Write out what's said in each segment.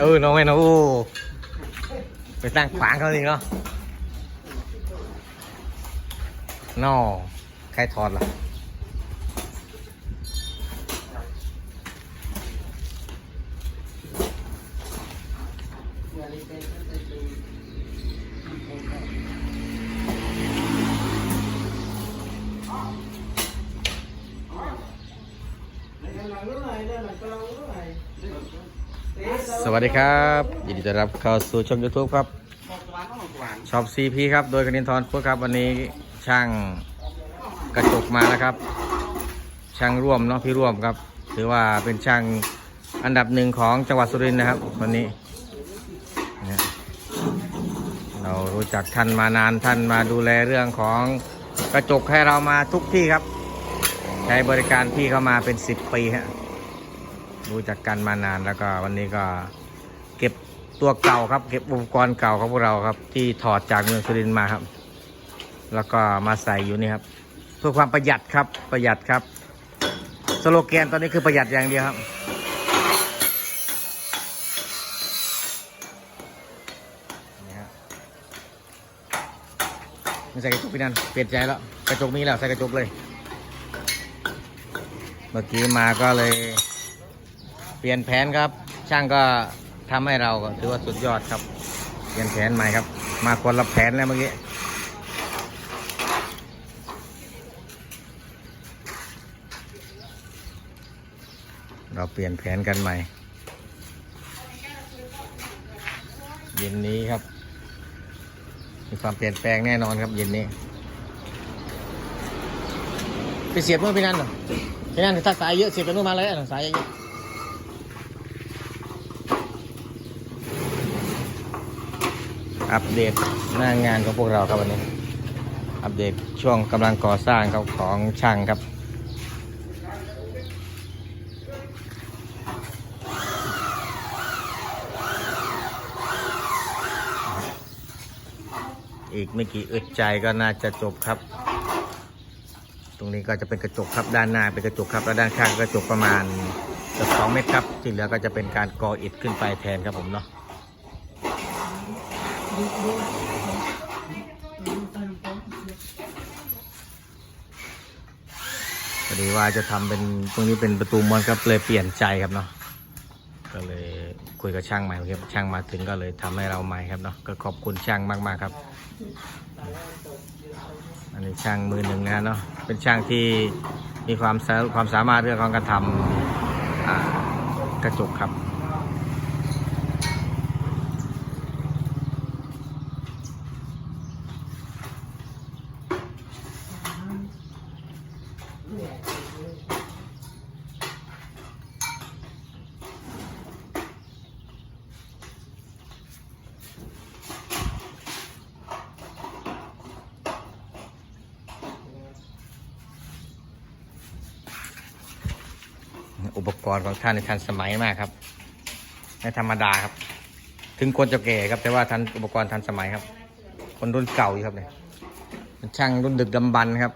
เออน้องแม่นะโอ้ไปตั้งขวางเขาจริงเนาะนอใครถอดล่ะ สวัสดีครับยินดีต้อนรับเข้าสู่ช่อง YouTube ครับชอปซีพีครับ โดยกนินทร์พูดครับ วันนี้ช่างกระจกมาแล้วครับ ช่างร่วมเนาะพี่ร่วมครับ ถือว่าเป็นช่างอันดับหนึ่งของจังหวัดสุรินทร์นะครับวันนี้เนี่ยเรารู้จักท่านมานานท่านมาดูแลเรื่องของกระจกให้เรามาทุกที่ครับ ใช้บริการพี่เข้ามาเป็น 10 ปีฮะ รู้จักกันมานานแล้วก็วันนี้ก็เก็บตัวเก่าครับ เก็บอุปกรณ์เก่าของพวกเราครับ ที่ถอดจากเมืองสุรินทร์มาครับ แล้วก็มาใส่อยู่นี่ครับ เพื่อความประหยัดครับประหยัดครับ สโลแกนตอนนี้คือประหยัดอย่างเดียวครับนี่ฮะไม่ใส่กระจกพี่นันเปลี่ยนใจแล้ว กระจกมีแล้วใส่กระจกเลย เมื่อกี้มาก็เลย ลี่ยนแผนครับ ช่างก็ทำให้เราก็ถือว่าสุดยอดครับ เปลี่ยนแผนใหม่ครับ มาคนละแผนแล้วเมื่อกี้เราเปลี่ยนแผนกันใหม่เย็นนี้ครับ มีความเปลี่ยนแปลงแน่นอนครับเย็นนี้ไปเสียบเมื่อพี่นั่นเหรอพี่นั่นถ้าสายเยอะเสียบไปนู่นมาเลยอะสายเยอะ อัปเดตหน้างานของพวกเราครับวันนี้ อัปเดตช่วงกำลังก่อสร้างครับของช่างครับ อีกไม่กี่อึดใจก็น่าจะจบครับ ตรงนี้ก็จะเป็นกระจกครับด้านหน้าเป็นกระจกครับแล้วด้านข้างกระจกประมาณเกือบสองเมตรครับที่เหลือก็จะเป็นการก่ออิฐขึ้นไปแทนครับผมเนาะ พอดีว่าจะทำเป็นตรงนี้เป็นประตูมอนครับเลยเปลี่ยนใจครับเนาะก็เลยคุยกับช่างใหม่ครับช่างมาถึงก็เลยทำให้เราใหม่ครับเนาะก็ขอบคุณช่างมากๆครับ อันนี้ช่างมือหนึ่งนะเนาะเป็นช่างที่มีความความสามารถเรื่องของการทำกระจกครับ อุปกรณ์ของท่านทันสมัยมากครับไม่ธรรมดาครับ ถึงคนจะแก่ครับแต่ว่าทันอุปกรณ์ทันสมัยครับ คนรุ่นเก่าอยู่ครับเนี่ยเป็นช่างรุ่นดึกดำบรรพ์ครับ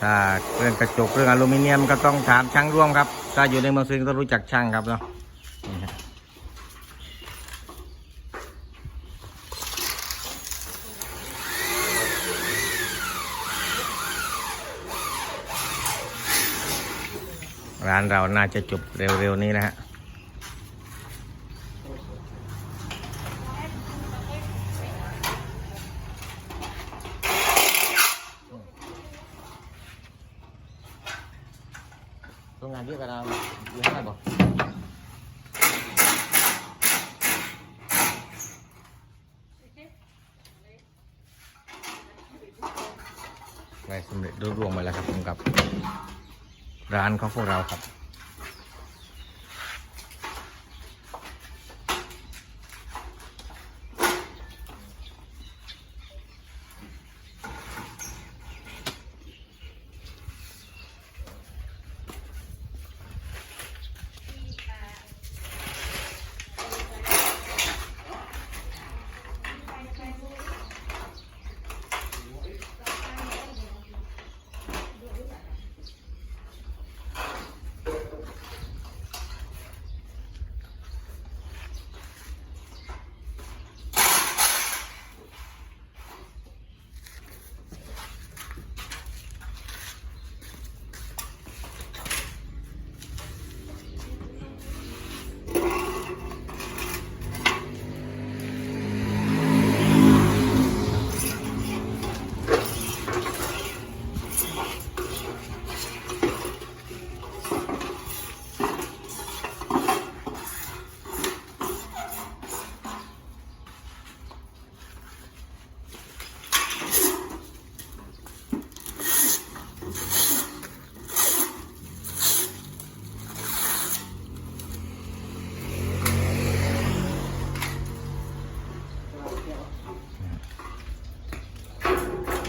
ถ้าเรื่องกระจกเรื่องอลูมิเนียมก็ต้องถามช่างร่วมครับ ถ้าอยู่ในเมืองสุรินทร์ก็ต้องรู้จักช่างครับเนาะนี่ครับ ร้านเราน่าจะจบเร็วๆนี้นะฮะโรงงานเยอะกันเราอยู่เท่าไหร่บอกไว้สำเร็จรุ่ร่วงไปแล้วครับผมกับ ร้านของพวกเราครับ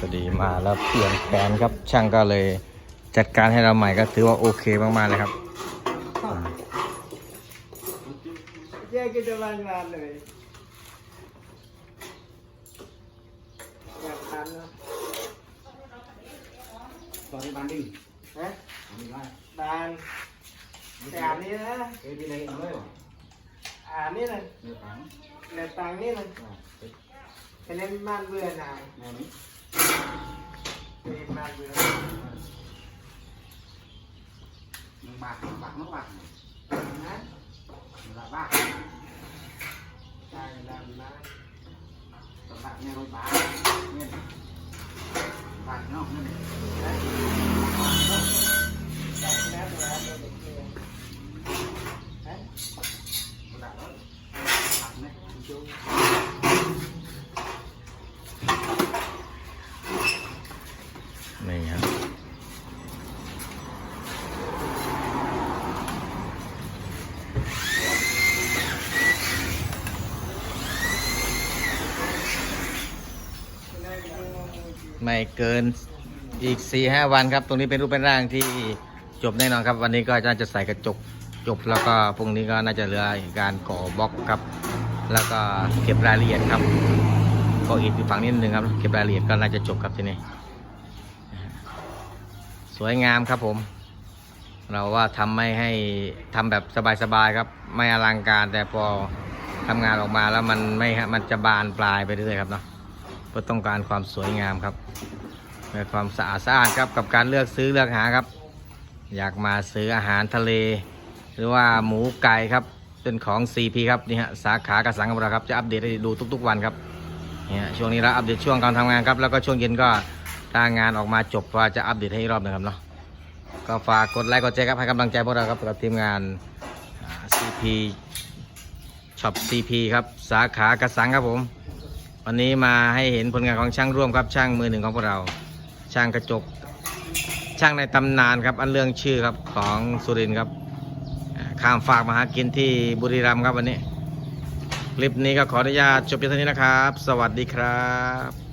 อดีมาแล้วเปลี่ยนแผนครับช่างก็เลยจัดการให้เราใหม่ก็ถือว่าโอเคมากๆเลยครับแยกกิจวัตรงานเลยอยากทานนะตอนนี้บ้านดิ้งฮะอันนี้ได้บานแต่อันนี้นะเอ้ยมีอะไรอีกไหมวะอันนี้นะเนื้อปังในตังนี่นะอ่าเอ้ยเป็นบ้านเบื่อหน่ายแนวนี้เป็นบ้านเบื่อมึงบากบากน้องบากนะมึงละบากตายดำนะต้องบากเนี่ยรถบากเนี่ยบากเนาะ นั่นเองต้องแม่แล้วเด็กเกลือฮะมึงละแล้วบากเนี่ยจุ๊บ นี่ครับ ไม่เกินอีก4ีหวันครับ ตรงนี้เป็นรูปเป็นร่างที่จบแน่นอนครับ วันนี้ก็น่าจะใส่กระจกจบแล้วก็พรุ่งนี้ก็น่าจะเหลือการก่อบล็อกครับ แล้วก็เก็บรายละเอียดครับก็อีกอยู่ฝั่งนิดนึงครับ เก็บรายละเอียดก็น่าจะจบครับทีนี้สวยงามครับผม เราว่าทำไม่ให้ทำแบบสบายๆครับ ไม่อลังการแต่พอทำงานออกมาแล้วมันไม่ฮะมันจะบานปลายไปเรื่อยๆครับเนาะ เพื่อต้องการความสวยงามครับและความสะอาดสะอาดครับกับการเลือกซื้อเลือกหาครับ อยากมาซื้ออาหารทะเล หรือว่าหมูไก่ครับเป็นของ CP ครับนี่ฮะสาขากระสังของเราครับจะอัปเดตให้ดูทุก ๆ วันครับเนี่ยช่วงนี้เราอัปเดตช่วงการทำงานครับแล้วก็ช่วงเย็นก็ถ้างานออกมาจบก็จะอัปเดตให้อีกรอบหนึงครับเนาะก็ฝากกดไลค์กดแชร์ครับให้กำลังใจพวกเราครับกับทีมงาน CP ช็อป CP ครับสาขากระสังครับผม วันนี้มาให้เห็นผลงานของช่างร่วมครับช่างมือหนึ่งของพวกเรา ช่างกระจก ช่างในตำนานครับอันเรื่องชื่อครับของสุรินครับข้ามฝากมาหากินที่บุรีรัมย์ครับวันนี้ คลิปนี้ก็ขออนุญาตจบเพียงเท่านี้นะครับ สวัสดีครับ